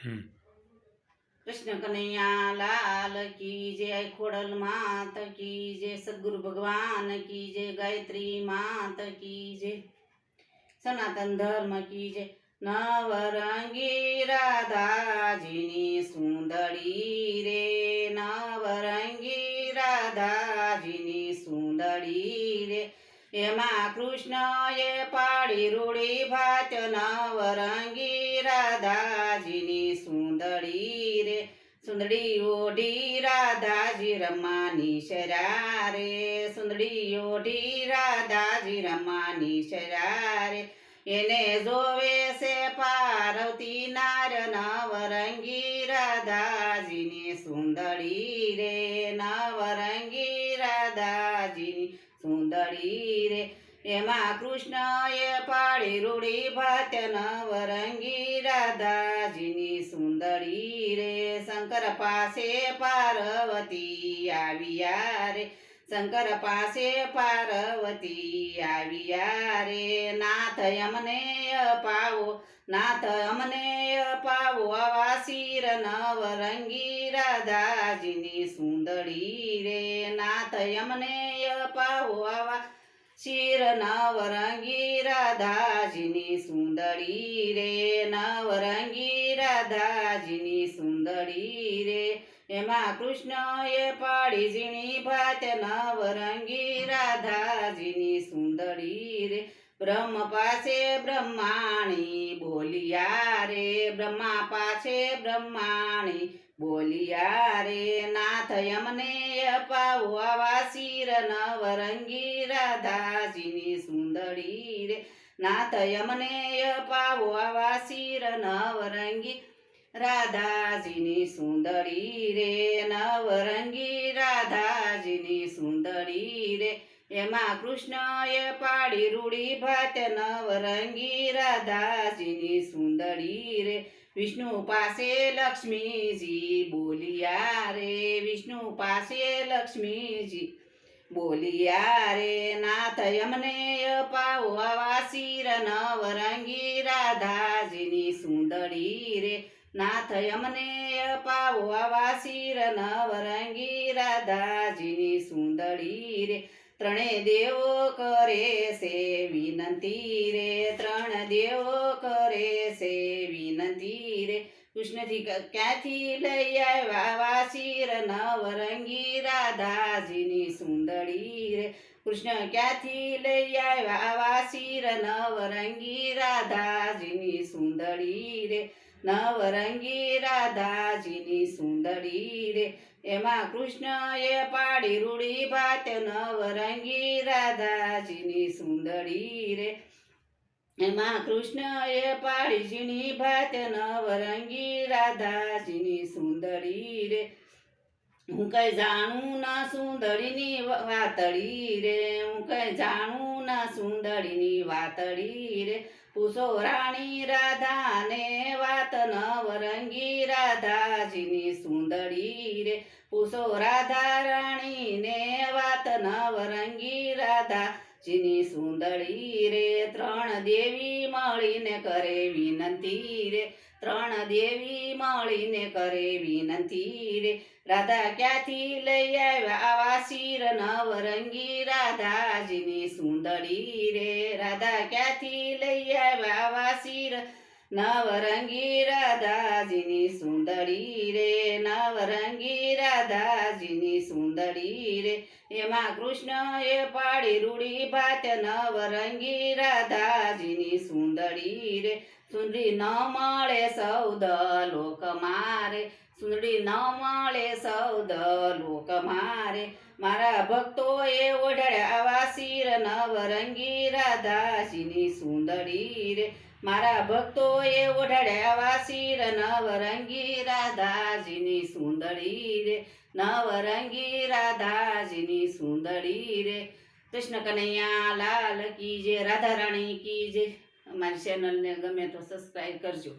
કૃષ્ણ કનૈયા લાલ કી જય ખોડલ માત કી જય સદગુરુ ભગવાન કી જય ગાયત્રી માત કી જય સનાતન ધર્મ કી જય. નવરંગી રાધાજીની સુંદરી રે, નવરંગી રાધાજીની સુંદરી રે. એમાં કૃષ્ણએ પાડી રૂડી ભાત, નવરંગી રાધાજીની સુંદરી રે સુંદડી ઓઢી રાધાજી રમાની શરારે. સુંદડી ઓઢી રાધાજી રમાની શરારે. એને જોવે છે પાર્વતી નાર નવરંગી રાધાજીની સુંદરી રે. નવરંગી રાધાજીની સુંદરી રે. એમાં કૃષ્ણએ પાડી રૂડી ભાત નવરંગી રાધાજીની સુંદરી રે શંકર પાસે પાર્વતી આવ્યા રે શંકર પાસે પાર્વતી આવ્યા રે નાથ અમને અપાવો નાથ અમને અપાવો આવા શિર નવરંગી રાધાજીની સુંદરી રે નાથ અમને અપાવો આવા શિર નવરંગી રાધાજીની સુંદરી રે નવરંગી રાધાજીની સુંદરી રે એમાં કૃષ્ણએ પાડી ઝીણી ભાત નવરંગી રાધાજીની સુંદરી રે બ્રહ્મ પાસે બ્રહ્માણી બોલિયા રે, બ્રહ્મા પાસે બ્રહ્માણી બોલિયા રે. નાથ યમને અપાવો આવા શિર નવરંગી રાધાજીની સુંદરી રે. નાથ યમને અપાવો આવા શિર નવરંગી રાધાજીની સુંદરી રે. નવરંગી રાધાજીની સુંદરી રે. એમાં કૃષ્ણએ પાડી રૂડી ભાત, નવરંગી રાધાજીની સુંદરી રે. વિષ્ણુ પાસે લક્ષ્મીજી બોલિયા રે, વિષ્ણુ પાસે લક્ષ્મીજી બોલિયા રે. નાથ અમને અપાવો આવા શિર, નવરંગી રાધાજીની સુંદરી રે. નાથ અમને અપાવો આવા શિર, નવરંગી રાધાજીની સુંદરી રે. ત્રણે દેવો કરે છે, વિનંતી રે, ત્રણ દેવો કરે છે, વિનંતી રે. કૃષ્ણજી ક્યાંથી લઈ આવ્યા વાસીર, નવરંગી રાધાજીની સુંદરી રે. કૃષ્ણ ક્યાંથી લઈ આવ્યા વાસીર, નવરંગી રાધાજીની સુંદરી રે. નવરંગી રાધાજીની સુંદરી રે. એમાં કૃષ્ણએ પાડી રૂડી ભાત, નવરંગી રાધાજીની સુંદરી રે. એમાં કૃષ્ણએ પાડી ઝીણી ભાત, નવરંગી રાધાજીની સુંદરી રે. હું કઈ જાણું ના સુંદરીની વાતળી રે. હું કઈ જાણું સુંદરીની વાતડી રે. પૂછો રાણી રાધાને વાત નવરંગી રાધાજીની સુંદરી રે. પૂછો રાધા રાણીને વાત નવરંગી રાધાજીની સુંદરી રે. ત્રણ દેવી મળીને કરે વિનંતી રે. ત્રણ દેવી મળીને કરે વિનંતી રે. રાધા ક્યાંથી લઈ આવ્યા? આવા નવરંગી રાધાજીની સુંદરી રે. રાધા ક્યાંથી લઈ આવ્યા? આવા નવરંગી રાધાજીની સુંદરી રે નવરંગી રાધાજીની સુંદરી રે એમાં કૃષ્ણએ પાડી રૂડી ભાત નવરંગી રાધાજીની સુંદરી રે સુંદરી ન મળે સૌદ લોક મારે સુંદરી ન મળે સૌદ લોક મારે. મારા ભક્તોએ એ આવા શિર નવરંગી રાધાજીની સુંદરી રે. મારા ભક્તોએ ઓઢાડ્યા આવા શિર નવરંગી રાધાજીની સુંદરી રે. નવરંગી રાધાજીની સુંદરી રે. કૃષ્ણ કનૈયા લાલ કી જય, રાધા રાણી કી જય. અમારી ચેનલને ગમે તો સબસ્ક્રાઈબ કરજો.